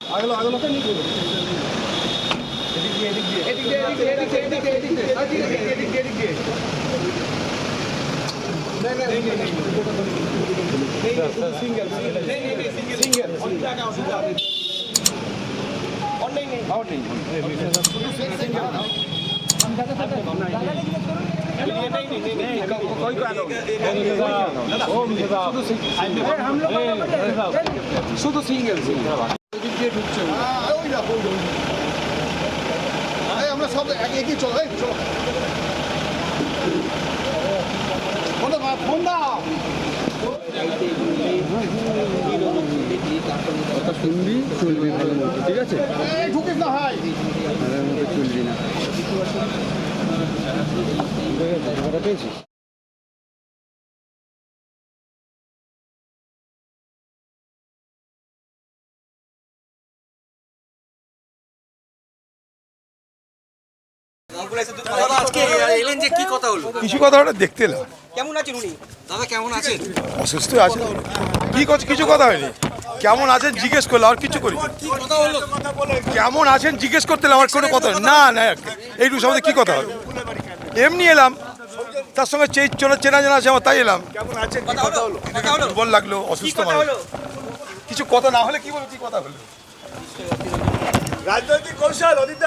আগলো আগলো তো নিয়ে শুধু সিঙ্গেল সিঙ্গেল দিয়ে ঢুকছে ওই না ওই এই আমরা সব একই চলো এই চলো। ফোন দাও ফোন দাও। কথা শুনবি চলবি ভালো মতো ঠিক আছে ঢুকিস না ভাই ভালো মতো চলবি না। কথা পেয়েছিস কিছু কথা ওটা দেখতে এলাম। কেমন আছেন উনি? দাদা কেমন আছেন? অসুস্থ আছে কি করছে কিছু কথা হয়নি। কেমন আছেন জিজ্ঞেস করলে আর কিছু করি কি কথা হলো? কেমন আছেন জিজ্ঞেস করতে আমার কোনো কথা না না এইটুকু সম্বন্ধে কি কথা হবে এমনি এলাম। তার সঙ্গে চে- চেনা চেনা জানা আছে আমার তাই এলাম। দুর্বল লাগল অসুস্থ মানুষ। কিছু কথা না হলে কি বলব কি কথা হলো? রাজনৈতিক কৌশল অদিতা